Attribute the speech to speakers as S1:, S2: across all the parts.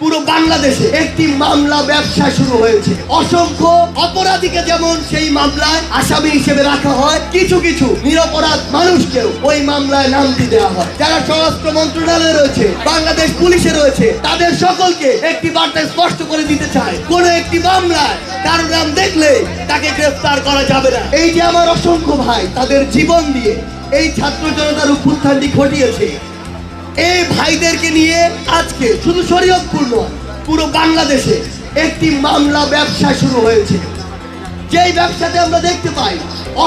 S1: পুরো বাংলাদেশে একটি মামলা ব্যবসা শুরু হয়েছে। অসংখ্য অপরাধীকে যেমন সেই মামলায় আসামি হিসেবে রাখা হয়, কিছু কিছু নিরপরাধ মানুষকেও ওই মামলায় নামটি দেওয়া হয়। যারা স্বরাষ্ট্র মন্ত্রণালয়ে রয়েছে, বাংলাদেশ পুলিশে রয়েছে, তাদের সকলকে একটি বার্তা স্পষ্ট করে দিতে চায় কোন একটি মামলায় তার নাম দেখলে তাকে গ্রেফতার করা যাবে না। এই যে আমার অসংখ্য ভাই, তাদের জীবন দিয়ে এই ছাত্র জনতার উত্থানটি ঘটিয়েছে এই ভাইদেরকে নিয়ে আজকে শুধু শরীয়তপুর নয়, পুরো বাংলাদেশে একটি মামলা ব্যবসা শুরু হয়েছে। যেই ব্যবসাতে আমরা দেখতে পাই,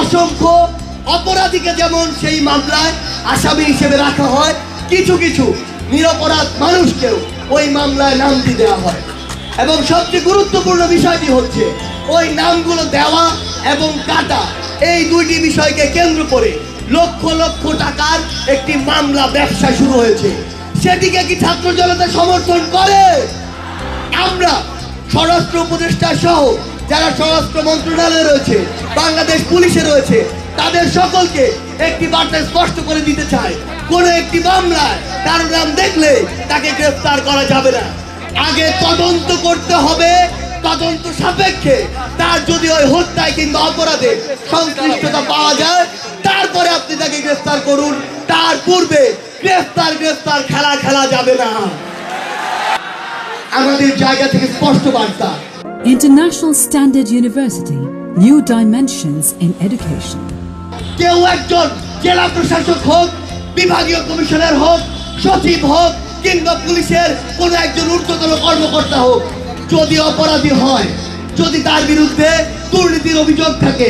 S1: অসংখ্য অপরাধীকে যেমন সেই মামলায় আসামি হিসেবে রাখা হয়, কিছু কিছু নিরপরাধ মানুষকেও ওই মামলায় নামটি দেওয়া হয়। এবং সবচেয়ে গুরুত্বপূর্ণ বিষয়টি হচ্ছে, ওই নামগুলো দেওয়া এবং কাটা এই দুইটি বিষয়কে কেন্দ্র করে লক্ষ লক্ষ টাকার একটি মামলা ব্যবসা শুরু হয়েছে। সেটিকে কি ছাত্র জনতা সমর্থন করে? আমরা স্বরাষ্ট্র উপদেষ্টা সহ যারা স্বরাষ্ট্র মন্ত্রণালয়ে রয়েছে, বাংলাদেশ পুলিশে রয়েছে, তাদের সকলকে একটি বার্তা স্পষ্ট করে দিতে চাই। কোন একটি মামলায় তার নাম দেখলে তাকে গ্রেফতার করা যাবে না। আগে তদন্ত করতে হবে, তদন্ত সাপেক্ষে তার যদি ওই হত্যায় কিংবা অপরাধে সংশ্লিষ্টতা পাওয়া যায় তারপরে আপনি তাকে গ্রেফতার করুন। তার পূর্বে গ্রেফতার গ্রেফতার খেলা খেলা যাবে না। আমাদের জায়গা থেকে স্পষ্ট বার্তা।
S2: International Standard University, New Dimensions in Education.
S1: কেউ একজন জেলা প্রশাসক হোক বিভাগীয় কমিশনার হোক সচিব হোক কিংবা পুলিশের কোন একজন ঊর্ধ্বতন কর্মকর্তা হোক যদি অপরাধী হয় যদি তার বিরুদ্ধে দুর্নীতির অভিযোগ থাকে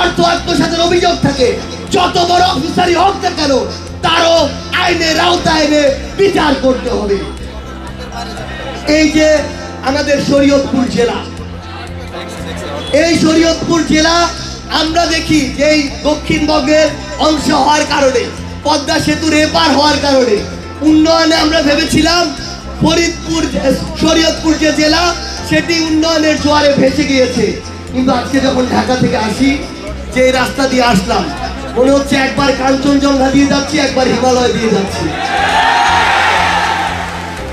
S1: অর্থ আত্মসাতের অভিযোগ থাকে যত বড় অফিসারই হোক না কেন, তারও আইনের আওতায় এনে বিচার করতে হবে। এই যে আমাদের শরীয়তপুর জেলা, এই শরীয়তপুর জেলা আমরা দেখি যে দক্ষিণবঙ্গের অংশ হওয়ার কারণে, পদ্মা সেতুর এপার হওয়ার কারণে। উন্নয়নে আমরা ভেবেছিলাম ফরিদপুর শরীয়তপুর যে জেলা, সেটি উন্নয়নের জোয়ারে ভেসে গিয়েছে। কিন্তু আজকে যখন ঢাকা থেকে আসি, যে রাস্তা দিয়ে আসলাম মনে হচ্ছে একবার কাঞ্চনজঙ্ঘা দিয়ে যাচ্ছি, একবার হিমালয় দিয়ে যাচ্ছি।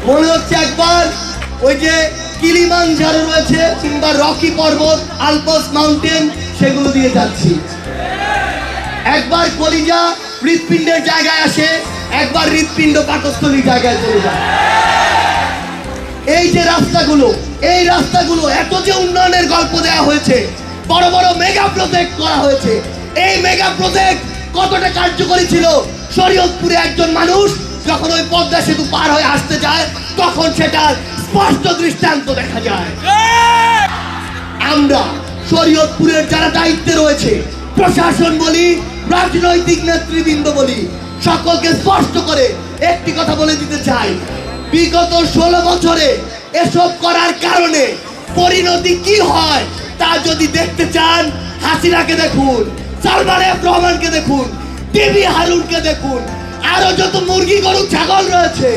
S1: মনে হচ্ছে একবার ওই যে কিলিমান কিলিমানজারো রয়েছে কিংবা রকি পর্বত, আলপস মাউন্টেন, সেগুলো দিয়ে যাচ্ছি। একবার কলিজা হৃৎপিণ্ডের জায়গায় আসে, একবার হৃৎপিণ্ড পাকস্থলীর জায়গায় চলে যায়। এই যে রাস্তাগুলো, এই রাস্তাগুলো, এত যে উন্নয়নের গল্প দেওয়া হয়েছে, বড় বড় মেগা প্রজেক্ট করা হয়েছে এই মেগা প্রজেক্ট কতটা কার্যকরী ছিল? শরীয়তপুরে একজন মানুষ যখন ওই পদ্মা সেতু পার হয়ে আসতে যায়, তখন সেটার স্পষ্ট দৃষ্টান্ত দেখা যায়। আমরা শরীয়তপুরের যারা দায়িত্বে রয়েছে, প্রশাসন বলি, রাজনৈতিক নেতৃবৃন্দ বলি, সকলকে স্পষ্ট করে একটি কথা বলে দিতে চাই। বিগত ষোলো বছরে এসব করার কারণে পরিণতি কি হয় তা যদি দেখতে চান, হাসিনাকে দেখুন। সালমান এফ রহমানকে দেখুন, টিভি হারুনকে দেখুন, আরও যত মুরগি, গরু, ছাগল রয়েছে,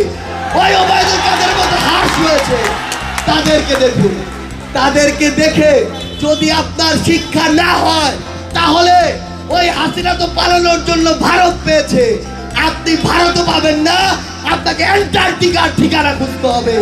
S1: ওই ওবায়দুল কাদের মতো হাঁস রয়েছে, তাদেরকে দেখুন, তাদেরকে দেখে যদি আপনার শিক্ষা না হয়, তাহলে ওই হাসিনা তো পালানোর জন্য ভারত পেয়েছে, আপনি ভারতও পাবেন না, আপনাকে অ্যান্টার্কটিকার ঠিকানা খুঁজতে হবে।